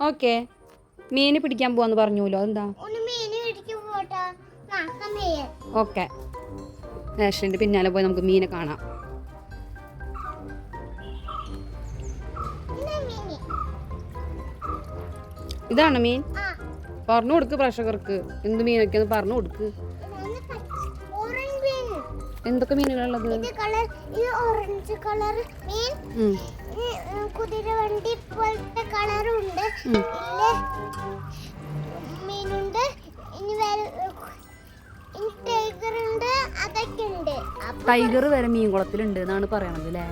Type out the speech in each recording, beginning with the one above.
Okay മീന് പിടിക്കാൻ പോവാന്ന് പറഞ്ഞുല്ലോ അതെന്താ? ഓക്കെ ആഷ്ലിന്റെ പിന്നാലെ പോയി നമുക്ക് മീനെ കാണാം. ഇതാണ് മീൻ? പറഞ്ഞു കൊടുക്ക് പ്രഷകർക്ക് എന്ത് മീനൊക്കെയാന്ന് പറഞ്ഞു കൊടുക്ക് എന്തൊക്കെ മീനുകളുള്ളത് ഇത് ഓറഞ്ച് കളർ മീൻ. കുതിരവണ്ടി പോലത്തെ കളറുണ്ട്. മീനുണ്ട്. ഇനി ടൈഗർ ഉണ്ട് അതൊക്കെ ഉണ്ട്. ടൈഗർ വരെ മീൻ കുളത്തിലുണ്ട് എന്നാണ് പറയണത് അല്ലേ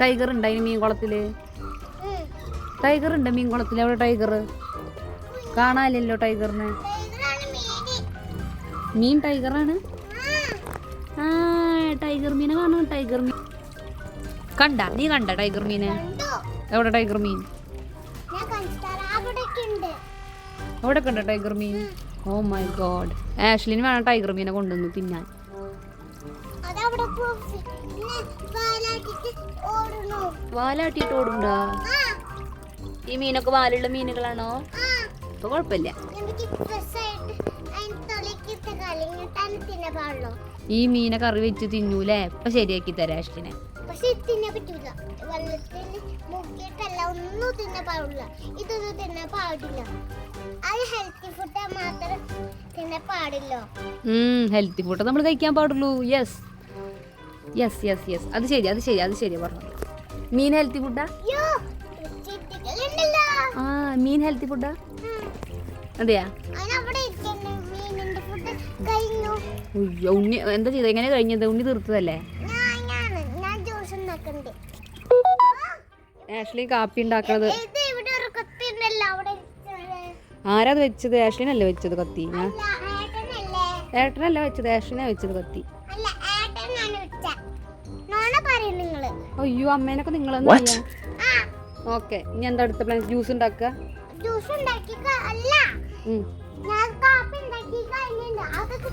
ടൈഗർ ഉണ്ട് അതിന് മീൻ കുളത്തിൽ? ടൈഗർ ഉണ്ട് മീൻ കുളത്തിൽ അവിടെ ടൈഗർ കാണാനില്ലല്ലോ ടൈഗറിനെ മീൻ. ടൈഗറാണ് ടൈഗർ മീനെ കാണും ടൈഗർ മീൻ. കണ്ട? നീ കണ്ട ടൈഗർ മീനെ? എവിടെ ടൈഗർ മീൻ? അവിടെ കണ്ട ടൈഗർ മീൻ. ഓ മൈ ഗോഡ് ആഷ്ലിന് വേണം ടൈഗർ മീനെ കൊണ്ടുവന്നു തിന്നാൻ. വാലാട്ടിട്ട് ഓടുണ്ടോ ഈ മീനൊക്കെ വാലുള്ള മീനുകളാണോ? ആ. ഇപ്പൊ കുഴപ്പമില്ല. ഈ മീനെ കറി വെച്ച് തിന്നൂലേ? ഇപ്പൊ ശരിയാക്കി തരാം പക്ഷെ തിന്നാൻ പറ്റൂല. വെള്ളത്തിൽ മുക്കിയിട്ടല്ല ഒന്നും തിന്നാൻ പാടില്ല. ഇതൊന്നും തിന്നാൻ പാടില്ല. അത് ഹെൽത്തി ഫുഡ് മാത്രം തിന്നാൻ പാടില്ലോ. ഹെൽത്തി ഫുഡ് നമ്മൾ കഴിക്കാൻ പാടുള്ളൂ. യെസ് യെസ് യെസ് യെസ് അത് ശരി അത് ശരി അത് ശരി പറഞ്ഞു. മീൻ ഹെൽത്തി ഫുഡാ ആ? മീൻ ഹെൽത്തി ഫുഡാ. അതെയാ? ഉയ്യോ, ഉണ്ണി എന്താ ചെയ്തത് എങ്ങനെ കഴിഞ്ഞത്? ഉണ്ണി തീർത്തതല്ലേ? ഞാൻ ഞാൻ ജ്യൂസ് ഉണ്ടാക്കണ്ട്. ആഷ്ലി കാപ്പി ഉണ്ടാക്കണത്. ആരാത് ഇവിടെ ഒരു കത്തി ഉണ്ടല്ലോ അവിടെ ആരാ അത് വെച്ചത്? ആഷ്ലിനല്ലേ വെച്ചത് കത്തി? ഞാൻ അല്ല ഏട്ടനല്ലേ? വെച്ചത്? ആഷ്ലിനാ വെച്ചത് കത്തി. അയ്യോ അമ്മേനൊക്കെ നിങ്ങളെന്താ ഓക്കെ ഇനി എന്താ അടുത്ത പ്ലാൻ ജ്യൂസ് ഉണ്ടാക്കുക? ജ്യൂസ് ഉണ്ടാക്കി അല്ല. ഞാൻ കാപ്പി ഉണ്ടാക്കി കഴിഞ്ഞില്ല. അതൊക്കെ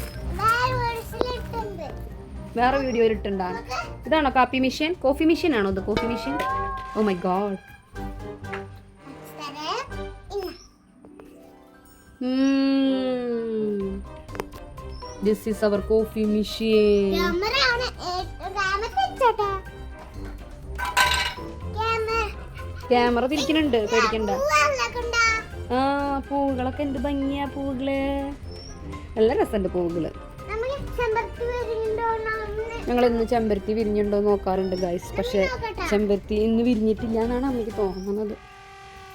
വേറെ വീഡിയോ ഇട്ടുണ്ടാ ഇതാണോ കാപ്പി മെഷീൻ കോഫി മെഷീൻ ആണോ ഇത്? Coffee machine oh my god this is our coffee machine camera തിരിക്കുന്നുണ്ട്. പേടിക്കണ്ട. ആ പൂവുകളൊക്കെ എന്ത് ഭംഗിയാ പൂവുകൾ. നല്ല രസമുണ്ട് പൂവുകൾ. ഞങ്ങൾ ഇന്ന് ചെമ്പരത്തി വിരിഞ്ഞുണ്ടോ എന്ന് നോക്കാറുണ്ട് ഗൈസ് പക്ഷേ ചെമ്പരത്തി ഇന്ന് വിരിഞ്ഞിട്ടില്ല എന്നാണ് അമ്മയ്ക്ക് തോന്നുന്നത്.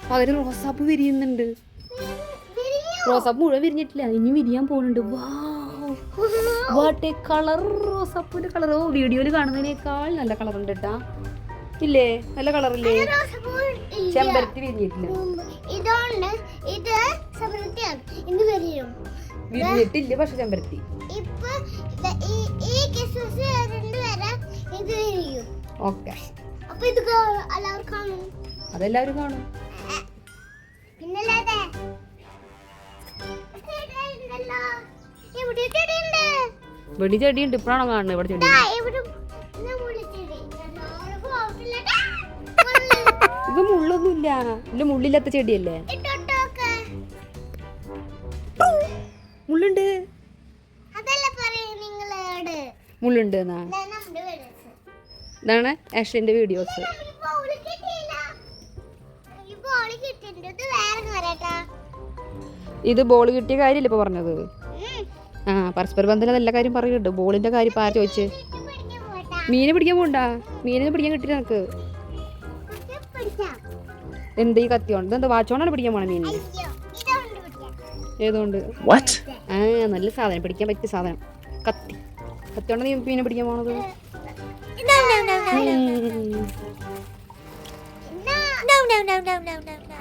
പകരം റോസാപ്പ് വിരിയുന്നുണ്ട്. റോസാപ്പ് മുഴുവൻ വിരിഞ്ഞിട്ടില്ല. ഇനി വിരിയാൻ പോകുന്നുണ്ട് വാട്ട് എ കളർ റോസാപ്പിന്റെ കളർ ഓ വീഡിയോയിൽ കാണുന്നതിനേക്കാൾ നല്ല കളർ ഉണ്ട് കേട്ടാ ഇല്ലേ? നല്ല കളറില്ലേ ചെമ്പരത്തി വിരിഞ്ഞിട്ടില്ല. വിരിഞ്ഞിട്ടില്ല പക്ഷെ ചെമ്പരത്തി. ഓക്കെ. അപ്പൊ ഇത് എല്ലാവരും കാണും. അതെല്ലാവരും കാണും. പിന്നല്ലാതെ. ഇവിടെ ചെടിയുണ്ട്. ഇപ്പോഴാണോ കാണുന്നത്? ഇവിടെ ചെടി. ഇത് മുള്ളൊന്നുമില്ല. ഇല്ല മുള്ളില്ലാത്ത ചെടിയല്ലേ? മുള്ളുണ്ട്. മുള്ളുണ്ട് എന്നാ. ഇതാണ് ആഷ്ലിന്റെ വീഡിയോസ്. ഇത് ബോൾ കിട്ടിയ കാര്യമില്ല ഇപ്പൊ പറഞ്ഞത്? ആ പരസ്പര ബന്ധം നല്ല കാര്യം പറയുന്നുണ്ട് ബോളിന്റെ കാര്യം ഇപ്പൊ ആര് ചോദിച്ച്? ഇത് പിടിക്കാൻ പോണ്ട മീനെ പിടിക്കാൻ പോണ്ട? മീനിനെ പിടിക്കാൻ കിട്ടില്ല നിനക്ക്. എന്ത് ഈ കത്തി കത്തിയോണ്ട്? എന്താ വാച്ചോണ്ടാണ് പിടിക്കാൻ പോണ മീനിനെ. ഏതുകൊണ്ട്? ആ നല്ല സാധനം. പിടിക്കാൻ പറ്റിയ സാധനം. കത്തി. കത്തി നീ മീനെ പിടിക്കാൻ പോണത്? No, no, no, no, no. no, No, no, no, no, no, no, no. no.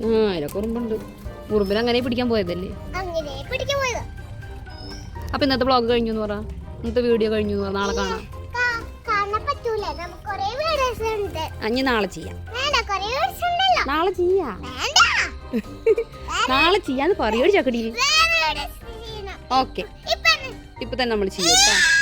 ആ അതിലൊക്കെ ഉറുമ്പുണ്ട്. ഉറുമ്പിനെ അങ്ങനെ പിടിക്കാൻ പോയതല്ലേ? അങ്ങനെ പിടിക്കാൻ പോയത്. അപ്പൊ ഇന്നത്തെ ബ്ലോഗ് കഴിഞ്ഞു എന്ന് പറ. ഇന്നത്തെ വീഡിയോ കഴിഞ്ഞു എന്ന് പറ. നാളെ കാണാം. കാ- കാണാൻ പറ്റൂല. നമുക്ക് കൊറേ വീഡിയോസ് ഉണ്ട്. അഞ്ഞ് നാളെ ചെയ്യാം. വേണ്ട കൊറേ വീഡിയോസ് ഉണ്ടല്ലോ. നാളെ ചെയ്യാം. വേണ്ട. നാളെ ചെയ്യാന്ന് പറയൊരു ചക്കടി വേറെ വീഡിയോസ് ചെയ്യണം. ഓക്കെ. ഇപ്പൊ ഇപ്പൊ തന്നെ നമ്മൾ ചെയ്യാം